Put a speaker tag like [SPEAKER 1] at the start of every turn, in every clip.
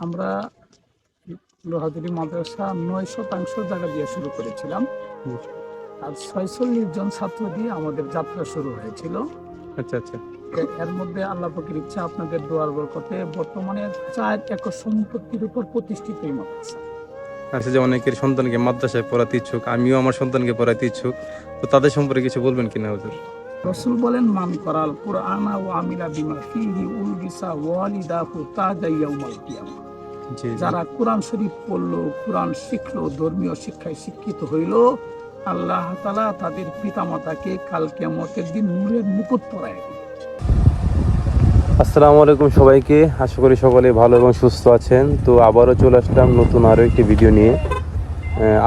[SPEAKER 1] আমরা লোহাজুরি মাদ্রাসা নয় শতাংশ জায়গা দিয়ে শুরু করেছিলাম। আর ছয়চল্লিশ জন ছাত্র দিয়ে আমাদের যাত্রা শুরু হয়েছিল।
[SPEAKER 2] আচ্ছা আচ্ছা।
[SPEAKER 1] এর মধ্যে আল্লাহ পাকের ইচ্ছা আপনাদের দোয়ার বরকতে বর্তমানে চার একর সম্পত্তির উপর প্রতিষ্ঠিত এই মাদ্রাসা।
[SPEAKER 2] আচ্ছা যে অনেকের সন্তানকে মাদ্রাসায় পড়াতে ইচ্ছুক আমিও আমার সন্তানকে পড়াতে ইচ্ছুক। তো তাদের সম্পর্কে কিছু বলবেন কিনা হুজুর?
[SPEAKER 1] রসুল বলেন মান করাল কুরআনা ও আমিলা বিমা ফিহি উলবিসা ওয়ালিদাহু তাজা ইয়াউমাল কিয়ামা। যারা কোরআন শরীফ পড়ল কোরআন শিখলো ধর্মীয় শিক্ষায় শিক্ষিত হইল আল্লাহ তালা তাদের পিতামাতাকে কাল কেমতের দিন নূরের মুকুট পরায়
[SPEAKER 2] আসসালামু আলাইকুম সবাইকে। আশা করি সকলে ভালো এবং সুস্থ আছেন। তো আবারও চলে আসলাম নতুন আরও একটি ভিডিও নিয়ে।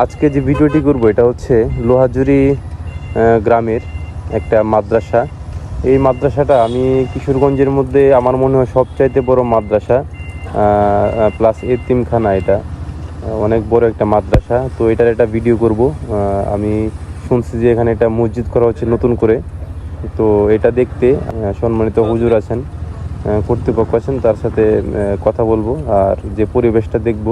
[SPEAKER 2] আজকে যে ভিডিওটি করব এটা হচ্ছে লোহাজুরি গ্রামের একটা মাদ্রাসা। এই মাদ্রাসাটা আমি কিশোরগঞ্জের মধ্যে আমার মনে হয় সবচাইতে বড় মাদ্রাসা। প্লাস এতিমখানা এটা। অনেক বড় একটা মাদ্রাসা। তো এটার একটা ভিডিও করব। আমি শুনছি যে এখানে একটা মসজিদ করা হচ্ছে নতুন করে। তো এটা দেখতে সম্মানিত হুজুর আছেন কর্তৃপক্ষ আছেন, তার সাথে কথা বলব আর যে পরিবেশটা দেখব।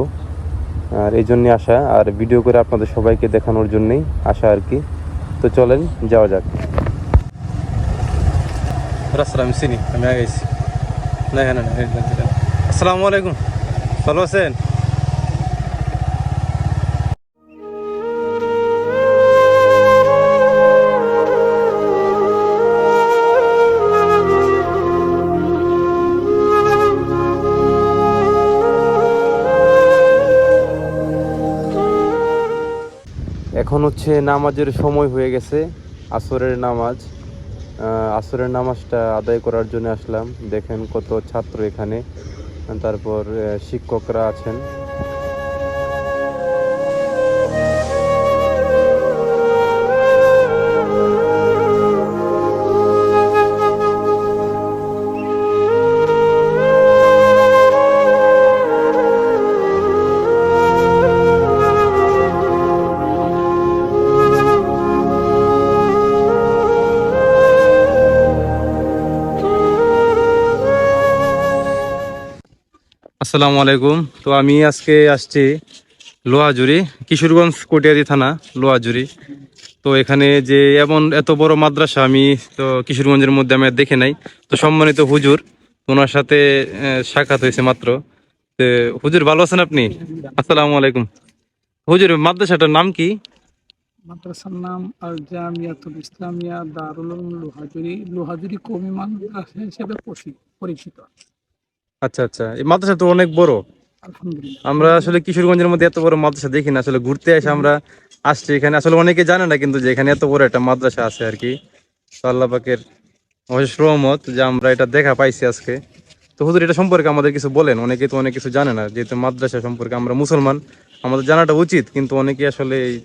[SPEAKER 2] আর এই জন্যে আসা আর ভিডিও করে আপনাদের সবাইকে দেখানোর জন্যেই আসা আর কি। তো চলেন, যাওয়া যাক। রাস্তা আমি চিনি, আমি আগে না না আসসালামু আলাইকুম। ভালো আছেন? এখন হচ্ছে নামাজের সময় হয়ে গেছে, আসরের নামাজ। আসরের নামাজটা আদায় করার জন্য আসলাম। দেখেন কত ছাত্র এখানে। তারপর শিক্ষকরা আছেন। আসসালামু আলাইকুম। তো আমি আজকে আসছি লোহাজুরি কিশোরগঞ্জ কটিয়ারি থানা লোহাজুরি তো এখানে যে এমন এত বড় মাদ্রাসা আমি তো কিশোরগঞ্জের মধ্যে আমি দেখে নাই। তো সম্মানিত হুজুর, ওনার সাথে সাক্ষাৎ হয়েছে মাত্র। তো, হুজুর ভালো আছেন আপনি? আসসালামু আলাইকুম। হুজুর, মাদ্রাসাটার নাম কি?
[SPEAKER 1] মাদ্রাসার নাম আল জামিয়াতুল ইসলামিয়া দারুল লোহাজুরি লোহাজুরি কমি মাদ্রাসা হিসেবে পরিচিত।
[SPEAKER 2] আচ্ছা আচ্ছা। এই মাদ্রাসা তো অনেক বড়। আমরা আসলে কিশোরগঞ্জের মধ্যে এত বড় মাদ্রাসা দেখি না। আসলে ঘুরতে এসে আমরা আসছি এখানে। আসলে অনেকে জানে না কিন্তু যে এখানে এত বড় একটা মাদ্রাসা আছে আর কি। আল্লাহ পাকের অশেষ রহমত যে আমরা এটা দেখা পাইছি আজকে। তো হুজুর এটা সম্পর্কে আমাদের কিছু বলেন। অনেকে তো অনেক কিছু জানে না। যেহেতু মাদ্রাসা সম্পর্কে আমরা মুসলমান আমাদের জানাটা উচিত কিন্তু অনেকে আসলে এই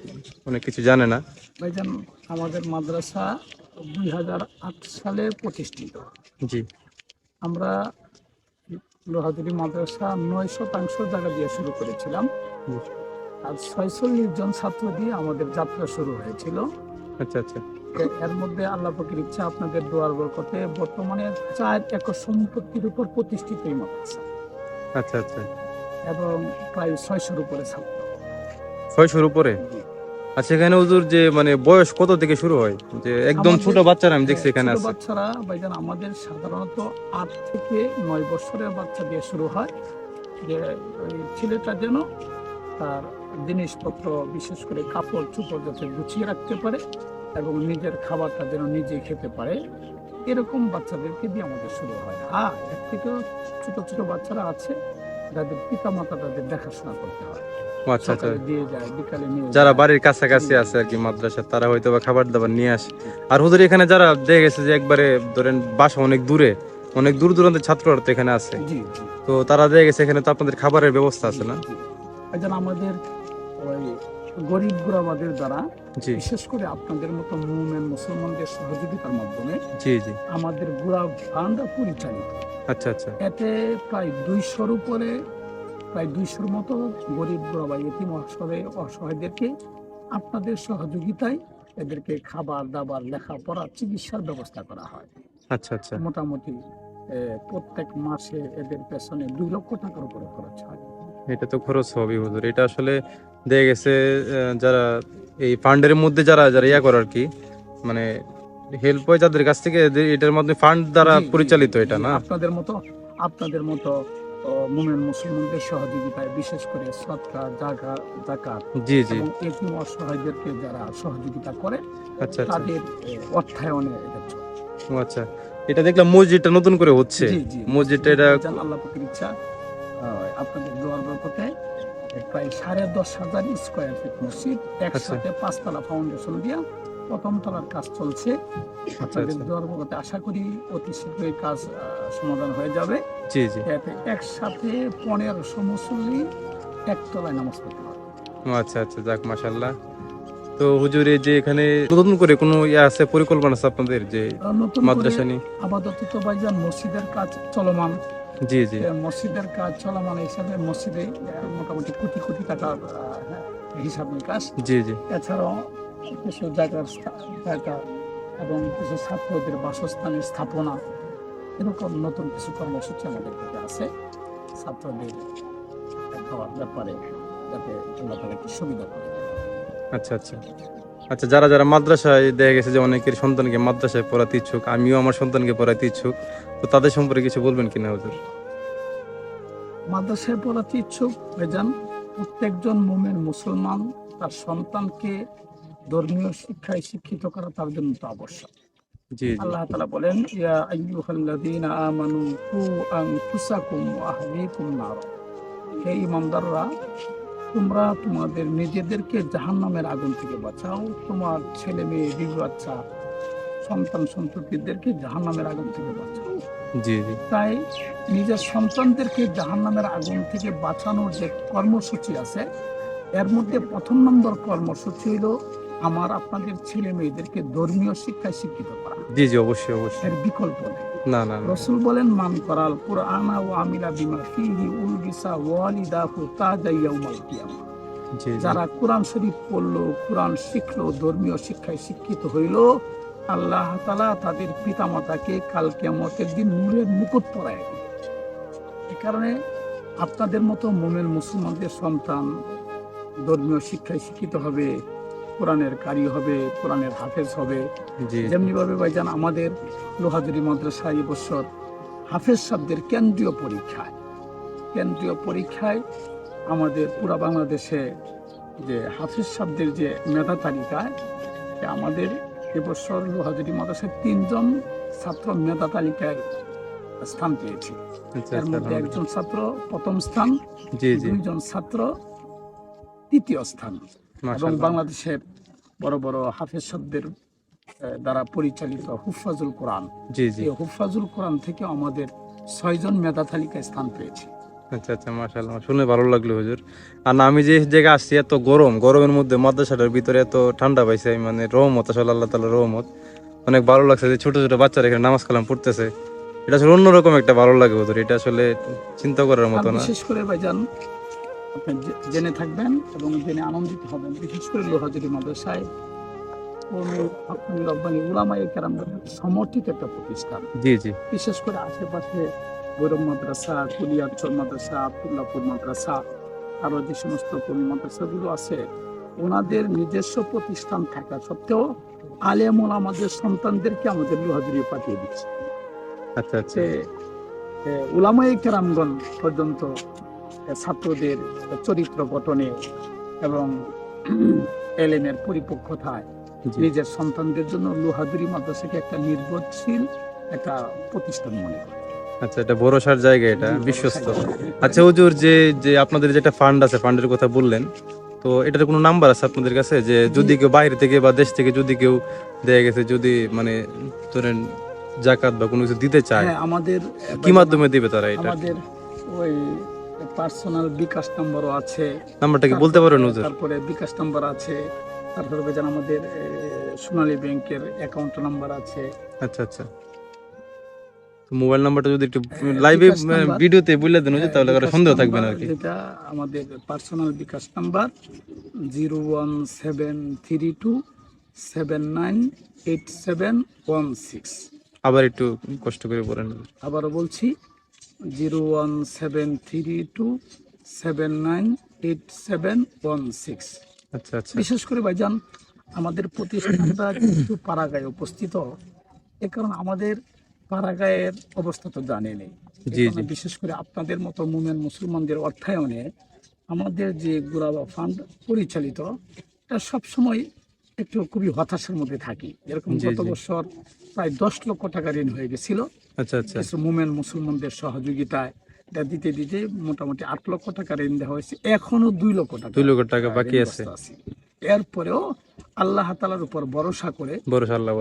[SPEAKER 2] অনেক কিছু জানে না।
[SPEAKER 1] ভাইজান আমাদের মাদ্রাসা দুই হাজার আট সালে প্রতিষ্ঠিত।
[SPEAKER 2] জি।
[SPEAKER 1] আমরা লোহাজুরি মাদ্রাসা নয় শতাংশ জায়গা দিয়ে শুরু করেছিলাম। আর ছয়চল্লিশ জন ছাত্র দিয়ে আমাদের যাত্রা শুরু হয়েছিল।
[SPEAKER 2] আচ্ছা আচ্ছা।
[SPEAKER 1] এর মধ্যে আল্লাহ পাকের ইচ্ছা আপনাদের দোয়ার বরকতে বর্তমানে চার একর সম্পত্তির উপর প্রতিষ্ঠিত এই মাদ্রাসা।
[SPEAKER 2] আচ্ছা আচ্ছা।
[SPEAKER 1] এবং প্রায় ছয়শোর উপরে ছাত্র।
[SPEAKER 2] ছয়শোর উপরে? আচ্ছা এখানে হুজুর যে মানে বয়স কত থেকে শুরু হয়? যে একদম ছোট বাচ্চারা আমি দেখছি এখানে আছে।
[SPEAKER 1] বাচ্চারা ভাইজান আমাদের সাধারণত আট থেকে নয় বছরের বাচ্চা দিয়ে শুরু হয়। যে ছেলেটা যেন তার জিনিসপত্র বিশেষ করে কাপড় চোপড় যাতে গুছিয়ে রাখতে পারে এবং নিজের খাবারটা যেন নিজে খেতে পারে এরকম বাচ্চাদেরকে দিয়ে আমাদের শুরু হয়। হ্যাঁ এর থেকেও ছোট ছোট বাচ্চারা আছে। যাদের পিতা মাতা তাদের দেখাশোনা করতে হয়।
[SPEAKER 2] আচ্ছা আচ্ছা। যারা বাড়ির কাছাকাছি আছে আর কি মাদ্রাসা তারা হয়তো বা খাবার দাবার নিয়ে আসে। আর হুজুর এখানে যারা দেখে গেছে যে একবারে ধরেন বাসা অনেক দূরে অনেক দূর দূরান্তের ছাত্ররা তো এখানে আছে। তো তারা দেখে গেছে এখানে তো আপনাদের খাবারের ব্যবস্থা আছে না?
[SPEAKER 1] একজন আমাদের গরিব গুরাবাদের দ্বারা বিশেষ করে আপনাদের মতো মুমেন মুসলমানদের সহযোগিতার মাধ্যমে
[SPEAKER 2] জি জি।
[SPEAKER 1] আমাদের গুড়া ফান্ড পরিচালিত।
[SPEAKER 2] আচ্ছা আচ্ছা।
[SPEAKER 1] এতে প্রায় দুইশোর উপরে প্রায় দুইশোর মতো গরিব গুড়াবা এতিম অসহায় অসহায়দেরকে আপনাদের সহযোগিতায় এদেরকে খাবার দাবার লেখাপড়া চিকিৎসার ব্যবস্থা করা হয়।
[SPEAKER 2] আচ্ছা আচ্ছা।
[SPEAKER 1] মোটামুটি প্রত্যেক মাসে এদের পেছনে দুই লক্ষ টাকার উপরে খরচ হয়।
[SPEAKER 2] এটা তো খরচ হবে হুজুর। এটা আসলে দেখা গেছে যারা এই ফান্ডের মধ্যে যারা যারা ইয়া করে আর কি মানে হেল্প হয় যাদের কাছ থেকে এটার মধ্যে ফান্ড দ্বারা পরিচালিত এটা না?
[SPEAKER 1] আপনাদের মতো আপনাদের মতো মুমেন মুসলমানদের সহযোগিতায় বিশেষ করে সৎকার জাগা জাকাত
[SPEAKER 2] জি জি।
[SPEAKER 1] এবং অসহায়দেরকে যারা সহযোগিতা করে
[SPEAKER 2] আচ্ছা আচ্ছা।
[SPEAKER 1] তাদের অর্থায়নে এটা
[SPEAKER 2] আচ্ছা। এটা দেখলাম মসজিদটা নতুন করে হচ্ছে। মসজিদটা এটা
[SPEAKER 1] আল্লাহ পাকের ইচ্ছা আপনাদের দোয়ার বরকতে প্রায় সাড়ে দশ হাজার স্কোয়ার ফিট মসজিদ
[SPEAKER 2] আচ্ছা।
[SPEAKER 1] একসাথে পাঁচতলা ফাউন্ডেশন দিয়া প্রথম তলার কাজ চলছে। আপনাদের
[SPEAKER 2] আচ্ছা।
[SPEAKER 1] আশা করি অতি শীঘ্রই কাজ সমাধান হয়ে যাবে।
[SPEAKER 2] জি জি।
[SPEAKER 1] একসাথে পনেরোশো মুসল্লি একতলায় নামাজ পড়তে পারবে।
[SPEAKER 2] ও আচ্ছা আচ্ছা যাক মাশাল্লাহ তো হুজুর এই যে এখানে নতুন করে কোনো ইয়ে আছে পরিকল্পনা আছে আপনাদের যে মাদ্রাসা নিয়ে?
[SPEAKER 1] আপাতত তো ভাইজান মসজিদের কাজ চলমান।
[SPEAKER 2] জি জি।
[SPEAKER 1] মসজিদের কাজ চলমান হিসাবে মসজিদে মোটামুটি কোটি কোটি টাকার হিসাব নিকাশ।
[SPEAKER 2] জি জি।
[SPEAKER 1] এছাড়াও কিছু জায়গার জায়গা এবং কিছু ছাত্রদের বাসস্থানের স্থাপনা এরকম নতুন কিছু কর্মসূচি আমাদের কাছে আছে। ছাত্রদের খাওয়ার ব্যাপারে যাতে আল্লাহ তালা একটু সুবিধা করে
[SPEAKER 2] আচ্ছা আচ্ছা। আচ্ছা যারা যারা মাদ্রাসায় দেখা গেছে যে অনেকের সন্তানকে মাদ্রাসায় পড়াতে ইচ্ছুক আমিও আমার সন্তানকে পড়াতে ইচ্ছুক তো তাদের সম্পর্কে কিছু বলবেন কিনা হুজুর?
[SPEAKER 1] মাদ্রাসায় পড়াতে ইচ্ছুক ভাইজান প্রত্যেকজন মুমেন মুসলমান তার সন্তানকে ধর্মীয় শিক্ষায় শিক্ষিত করা তার জন্য তো আবশ্যক। আল্লাহ তাআলা বলেন ইয়া আইয়ুহাল্লাযীনা আমানু কু আনফুসাকুম ওয়া আহলিকুম নার। হে ঈমানদাররা তোমরা তোমাদের নিজেদেরকে জাহান্নামের আগুন থেকে বাঁচাও। তোমার ছেলে মেয়ে বিবি বাচ্চা সন্তান সন্ততিদেরকে জাহান্নামের আগুন থেকে বাঁচাও।
[SPEAKER 2] জি
[SPEAKER 1] তাই নিজের সন্তানদেরকে জাহান্নামের আগুন থেকে বাঁচানোর যে কর্মসূচি আছে এর মধ্যে প্রথম নম্বর কর্মসূচি হলো আমার আপনাদের ছেলে মেয়েদেরকে ধর্মীয় শিক্ষায় শিক্ষিত করা।
[SPEAKER 2] জি জি অবশ্যই অবশ্যই।
[SPEAKER 1] এর বিকল্প নেই।
[SPEAKER 2] না না
[SPEAKER 1] রসুল বলেন মান করাল কুরআনা ও আমিলা বিমা ফিহি উলবিসা ওয়ালিদাহু তাজা ইয়াউমাল কিয়ামা। যারা কোরআন শরীফ পড়ল কোরআন শিখলো ধর্মীয় শিক্ষায় শিক্ষিত হইল আল্লাহ তাআলা তাদের পিতামাতাকে কাল কিয়ামতের দিন নূরের মুকুট পরায় এ কারণে আপনাদের মতো মোমেন মুসলমানদের সন্তান ধর্মীয় শিক্ষায় শিক্ষিত হবে কোরআনের কারি হবে কোরআনের হাফেজ হবে। যেমনি ভাবে ভাইজান আমাদের লোহাজুরি মাদ্রাসা এই বছর হাফেজ শব্দের কেন্দ্রীয় পরীক্ষায় কেন্দ্রীয় পরীক্ষায় আমাদের পুরা বাংলাদেশে যে হাফিজ শব্দের যে মেধা তালিকায় আমাদের এবছর লোহাজুরি মাদ্রাসায় তিনজন ছাত্র মেধা তালিকায় স্থান পেয়েছে।
[SPEAKER 2] আচ্ছা
[SPEAKER 1] এর
[SPEAKER 2] আচ্ছা
[SPEAKER 1] মধ্যে একজন ছাত্র প্রথম স্থান দুইজন ছাত্র তৃতীয় স্থান। এবং বাংলাদেশের বড় বড় হাফেজ শব্দের দ্বারা পরিচালিত হুফাজুল কোরআন।
[SPEAKER 2] জি জি।
[SPEAKER 1] এই হুফাজুল কোরআন থেকে আমাদের ছয়জন মেধা তালিকায় স্থান পেয়েছে।
[SPEAKER 2] আচ্ছা আচ্ছা মাশাআল্লাহ শুনে ভালো লাগল হুজুর। আর আমি যে জায়গায় আসছি এত গরম গরমের মধ্যে মাদ্রাসাটার ভিতরে এত ঠান্ডা পাইছে মানে রহমত আসলে আল্লাহ তাআলা রহমত। অনেক ভালো লাগছে যে ছোট ছোট বাচ্চারা এখানে নামাজ কালাম পড়তেছে। এটা আসলে অন্যরকম একটা ভালো লাগে হুজুর এটা আসলে চিন্তা করার মতো না।
[SPEAKER 1] বিশেষ করে ভাইজান আপনি জেনে থাকবেন এবং জেনে আনন্দিত হবেন। বিশেষ করে লোহাজুরি মাদ্রাসায় সমর্থিত একটা প্রতিষ্ঠান।
[SPEAKER 2] জি জি।
[SPEAKER 1] বিশেষ করে আশেপাশে গৌরব মাদ্রাসা কুলিয়ারচর মাদ্রাসা আবদুল্লাপুর মাদ্রাসা আরও যে সমস্ত কর্মী মাদ্রাসাগুলো আছে ওনাদের নিজস্ব প্রতিষ্ঠান থাকা সত্ত্বেও আলেমুল আমাদের সন্তানদেরকে আমাদের লোহাজুরি পাঠিয়ে দিচ্ছে।
[SPEAKER 2] আচ্ছা আচ্ছা।
[SPEAKER 1] উলামাই কেরামগণ পর্যন্ত ছাত্রদের চরিত্র গঠনে এবং এলেমের পরিপক্কতায় নিজের সন্তানদের জন্য লোহাজুরি মাদ্রাসাকে একটা নির্ভরশীল একটা প্রতিষ্ঠান মনে করে।
[SPEAKER 2] আচ্ছা এটা ভরসার জায়গা এটা বিশ্বস্ত। আচ্ছা হুজুর যে যে আপনাদের যেটা ফান্ড আছে ফান্ডের কথা বললেন তো এটার কোনো নাম্বার আছে আপনাদের কাছে? যে যদি কেউ বাইরে থেকে বা দেশ থেকে যদি কেউ দেয়া গেছে যদি মানে ধরেন জাকাত বা কোনো কিছু দিতে চায়
[SPEAKER 1] হ্যাঁ আমাদের
[SPEAKER 2] কি মাধ্যমে দিবে তারা এটা
[SPEAKER 1] আমাদের ওই পার্সোনাল বিকাশ নাম্বারও আছে।
[SPEAKER 2] নাম্বারটা কি বলতে পারেন হুজুর?
[SPEAKER 1] তারপরে বিকাশ নাম্বার আছে। তারপরে যেন আমাদের সোনালী ব্যাংকের অ্যাকাউন্ট নাম্বার আছে।
[SPEAKER 2] আচ্ছা আচ্ছা। তো মোবাইল নাম্বারটা যদি একটু লাইভে ভিডিওতে বলে দেন হুজুর, তাহলে
[SPEAKER 1] কারও
[SPEAKER 2] সন্দেহ থাকবে না আর কি।
[SPEAKER 1] যেটা আমাদের personal bKash number zero one seven three two seven nine eight seven one six.
[SPEAKER 2] আবার একটু কষ্ট করে বলেন
[SPEAKER 1] আবারও বলছি zero one seven three two seven nine eight seven one six.
[SPEAKER 2] আচ্ছা আচ্ছা।
[SPEAKER 1] বিশেষ করে ভাইজান আমাদের প্রতিষ্ঠানটা যেহেতু পাড়াগায় উপস্থিত। এ কারণ আমাদের পাড়াগায়ের অবস্থা তো জানেনি বিশেষ করে আপনাদের মতো মুমেন মুসলমানদের অর্থায়নে আমাদের যে গুরাবা ফান্ড পরিচালিত এটা সবসময় একটু খুবই হতাশার মধ্যে থাকি।
[SPEAKER 2] এরকম
[SPEAKER 1] গত বছর প্রায় দশ লক্ষ টাকা ঋণ হয়ে গেছিল।
[SPEAKER 2] আচ্ছা আচ্ছা।
[SPEAKER 1] মুমেন মুসলমানদের সহযোগিতায় এটা দিতে দিতে মোটামুটি আট লক্ষ টাকা ঋণ দেওয়া হয়েছে। এখনও দুই লক্ষ টাকা
[SPEAKER 2] দুই লক্ষ টাকা বাকি আছে।
[SPEAKER 1] এরপরেও আল্লাহ তালার উপর ভরসা করে
[SPEAKER 2] ভরসা আল্লাহ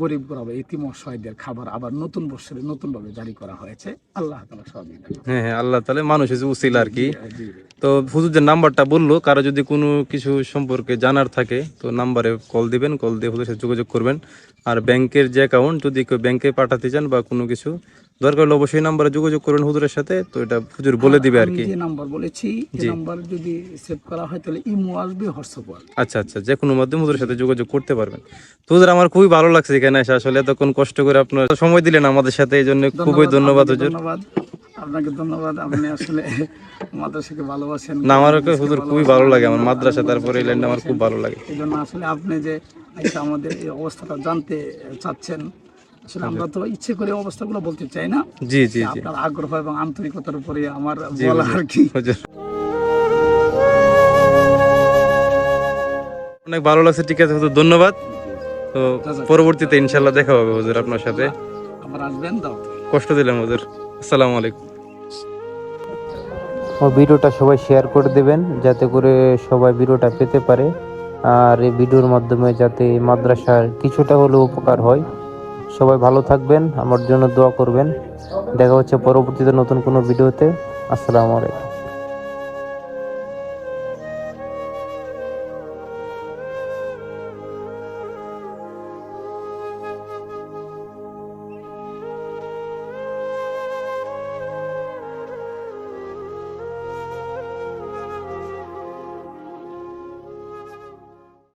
[SPEAKER 1] গরিব গরাবে ইতিম অসহায়দের খাবার আবার নতুন বছরে নতুন ভাবে জারি করা হয়েছে। আল্লাহ তালা সহযোগিতা
[SPEAKER 2] হ্যাঁ হ্যাঁ আল্লাহ তাহলে মানুষ উসিল আর কি। তো হুজুর যে নাম্বারটা বলল কারও যদি কোনো কিছু সম্পর্কে জানার থাকে তো নাম্বারে কল দিবেন কল দিয়ে হুজুরের সাথে যোগাযোগ করবেন। আর ব্যাংকের যে অ্যাকাউন্ট যদি কেউ ব্যাংকে পাঠাতে চান বা কোনো কিছু দরকার হলে অবশ্যই নাম্বারে যোগাযোগ করবেন হুজুরের সাথে। তো এটা হুজুর বলে দিবে আর কি।
[SPEAKER 1] যে নাম্বার বলেছি এই
[SPEAKER 2] জি।
[SPEAKER 1] নাম্বার যদি সেভ করা হয় তাহলে ইমো আসবে হোয়াটসঅ্যাপ
[SPEAKER 2] আচ্ছা আচ্ছা যে কোনো মাধ্যমে হুজুরের সাথে যোগাযোগ করতে পারবেন। তো হুজুর আমার খুবই ভালো লাগছে এখানে এসে। আসলে এতক্ষণ কষ্ট করে আপনার সময় দিলেন আমাদের সাথে এই জন্য খুবই ধন্যবাদ হুজুর।
[SPEAKER 1] ধন্যবাদ। আপনাকে ধন্যবাদ আপনি আসলে মাদ্রাসাকে ভালোবাসেন।
[SPEAKER 2] না আমার হুজুর খুবই ভালো লাগে আমার মাদ্রাসা তারপরে এই লাইনটা আমার খুব ভালো লাগে।
[SPEAKER 1] এই জন্য আসলে আপনি যে আমাদের এই অবস্থাটা জানতে চাচ্ছেন আসলে আমরা তো ইচ্ছে করে অবস্থাগুলো বলতে চাই না।
[SPEAKER 2] জি জি
[SPEAKER 1] আপনার আগ্রহ এবং আন্তরিকতার উপরে আমার বলা আর কি।
[SPEAKER 2] হুজুর। অনেক ভালো লাগছে ঠিক আছে হুজুর ধন্যবাদ। তো পরবর্তীতে ইনশাল্লাহ দেখা হবে হুজুর আপনার সাথে।
[SPEAKER 1] আবার আসবেন দাও।
[SPEAKER 2] কষ্ট দিলাম হুজুর। আসসালামু আলাইকুম।
[SPEAKER 3] ও ভিডিওটা সবাই শেয়ার করে দেবেন যাতে করে সবাই ভিডিওটা পেতে পারে। আর এই ভিডিওর মাধ্যমে যাতে মাদ্রাসার কিছুটা হলেও উপকার হয়। সবাই ভালো থাকবেন, আমার জন্য দোয়া করবেন। দেখা হচ্ছে পরবর্তীতে নতুন কোনো ভিডিওতে। আসসালামু আলাইকুম।